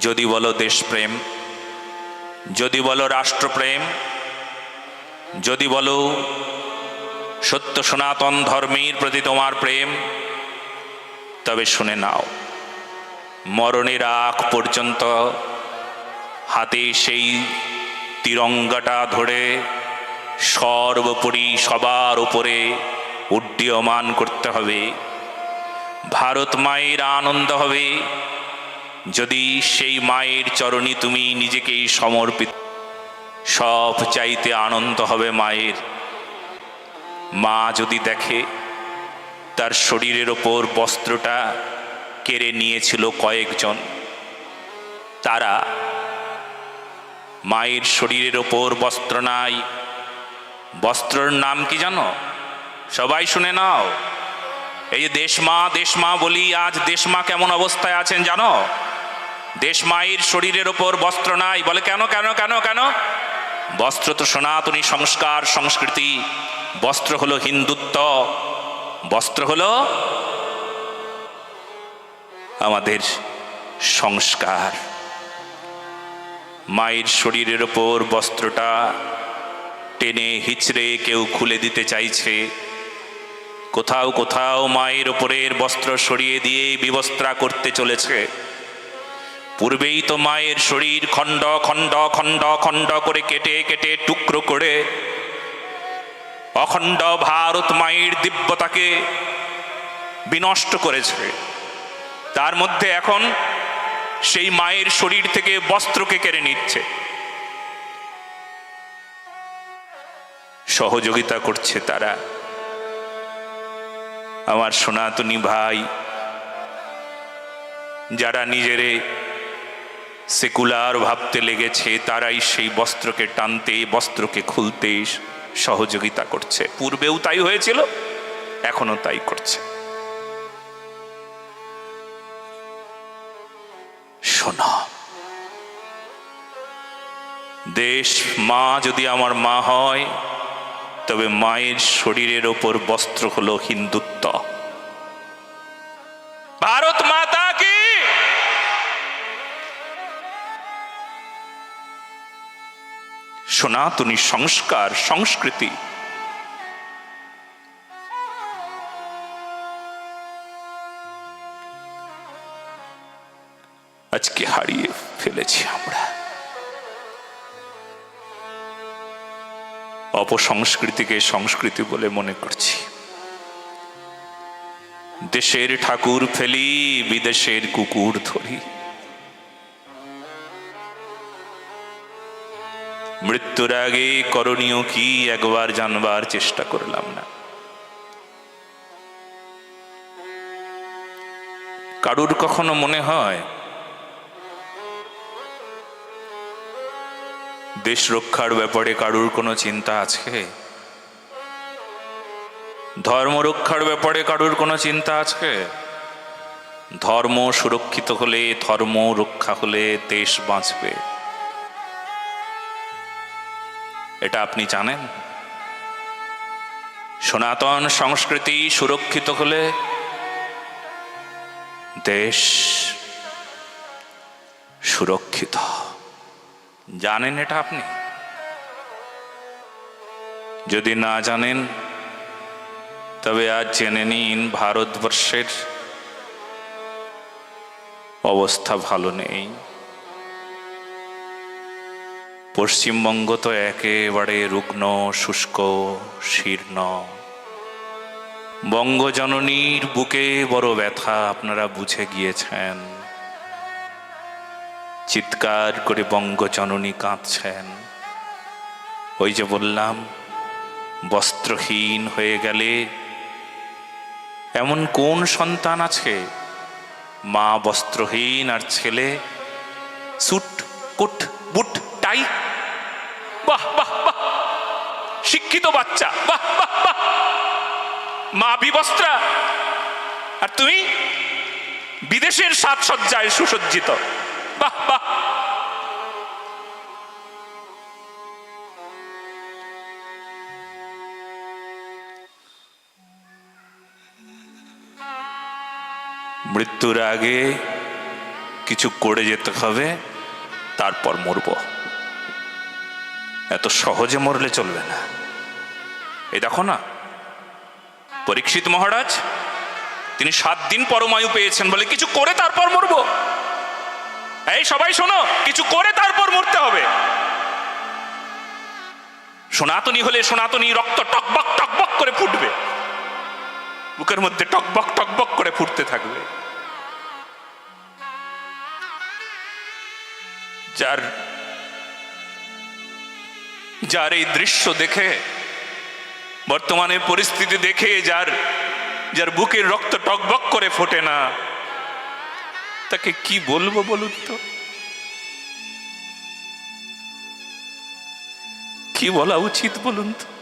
যদি বলো দেশপ্রেম, যদি বলো রাষ্ট্রপ্রেম, যদি বলো সত্য সনাতন ধর্মের প্রতি তোমার প্রেম, তবে শুনে নাও, মরণের আগ পর্যন্ত হাতে সেই তিরঙ্গাটা ধরে সর্বোপরি সবার উপরে উড্ডীয়মান করতে হবে। ভারত মায়ের আনন্দ হবে। যদি সেই মায়ের চরণে তুমি নিজেকেই সমর্পিত, সব চাইতে আনন্দ হবে মায়ের। মা যদি দেখে, তার শরীরের ওপর বস্ত্রটা কেড়ে নিয়েছিল কয়েকজন, তারা মায়ের শরীরের ওপর বস্ত্র নাই। বস্ত্রর নাম কি জানো? সবাই শুনে নাও। এই যে দেশমা দেশমা বলি, আজ দেশমা কেমন অবস্থায় আছেন জানো? দেশমায়ের শরীরের ওপর বস্ত্র নাই। বলে, কেন কেন কেন কেন? বস্ত্র তো সনাতনী সংস্কার, সংস্কৃতি। বস্ত্র হলো হিন্দুত্ব। বস্ত্র হলো আমাদের সংস্কার। মায়ের শরীরের ওপর বস্ত্রটা টেনে হিচড়ে কেউ খুলে দিতে চাইছে। কোথাও কোথাও মায়ের ওপরের বস্ত্র সরিয়ে দিয়ে বিবস্ত্রা করতে চলেছে। পূর্বেই তো মায়ের শরীর খণ্ড খণ্ড খণ্ড খণ্ড করে কেটে কেটে টুকরো করে অখণ্ড ভারত মায়ের দিব্যতাকে বিনষ্ট করেছে। তার মধ্যে এখন সেই মায়ের শরীর থেকে বস্ত্রকে কেড়ে নিচ্ছে। সহযোগিতা করছে তারা। আমার সনাতনী ভাই, যারা নিজেরে সেকুলার ভাবতে লেগেছে, তারাই সেই বস্ত্রকে টানতে, বস্ত্রকে খুলতে সহযোগিতা করছে। পূর্বেও তাই হয়েছিল এখনও তাই করছে। শোনো, দেশ মা যদি আমার মা হয়, তবে মায়ের শরীরের ওপর বস্ত্র হলো হিন্দুত্ব। সনাতনী সংস্কার, সংস্কৃতি। আজকে হারিয়ে ফেলেছি আমরা। অপসংস্কৃতিকে সংস্কৃতি বলে মনে করছি। দেশের ঠাকুর ফেলি, বিদেশের কুকুর ধরি। মৃত্যুর আগে করণীয় কি? একবার জানবার চেষ্টা করলাম না। কারুর কখনো মনে হয়, দেশ রক্ষার ব্যাপারে কারুর কোনো চিন্তা আছে? ধর্ম রক্ষার ব্যাপারে কারুর কোনো চিন্তা আছে? ধর্ম সুরক্ষিত হলে, ধর্ম রক্ষা হলে দেশ বাঁচবে। এটা আপনি জানেন? সনাতন সংস্কৃতি সুরক্ষিত হলে দেশ সুরক্ষিত। জানেন এটা আপনি? যদি না জানেন, তবে আজ জেনে নিন, ভারতবর্ষের অবস্থা ভালো নেই। পশ্চিমবঙ্গ তো একেবারে রুগ্ন, শুষ্ক, শীর্ণ। বঙ্গজননীর বুকে বড় ব্যথা, আপনারা বুঝে গিয়েছেন। চিৎকার করে বঙ্গজননী কাঁদছেন। ওই যে বললাম, বস্ত্রহীন হয়ে গেলে এমন কোন সন্তান আছে? মা বস্ত্রহীন আর ছেলে, সুট, কুট, বুট, টাই বাহ বাহ বাহ। শিক্ষিত বাচ্চা, বাহ বাহ বাহ। মা বিবস্ত্রা। আর তুমি বিদেশের সাজসজ্জায় সুসজ্জিত। বাহ বাহ। মৃত্যুর আগে কিছু করে যেতে হবে, তারপর মরব। এত সহজে মরলে চলবে না। এই দেখো না, পরীক্ষিত মহারাজ, তিনি সাত দিন পরমায়ু পেয়েছেন বলে কিছু করে তারপর মরব। এই সবাই শোনো, কিছু করে তারপর মরতে হবে। সনাতনী হলে সনাতনী রক্ত টকবক টকবক করে ফুটবে। বুকের মধ্যে টকবক টকবক করে ফুটতে থাকবে। যার যার এই দৃশ্য দেখে, বর্তমানে পরিস্থিতি দেখে যার যার বুকের রক্ত টকবক করে ফোটে না। তাকে কি বলব বলুন তো? কি বলা উচিত বলুন তো?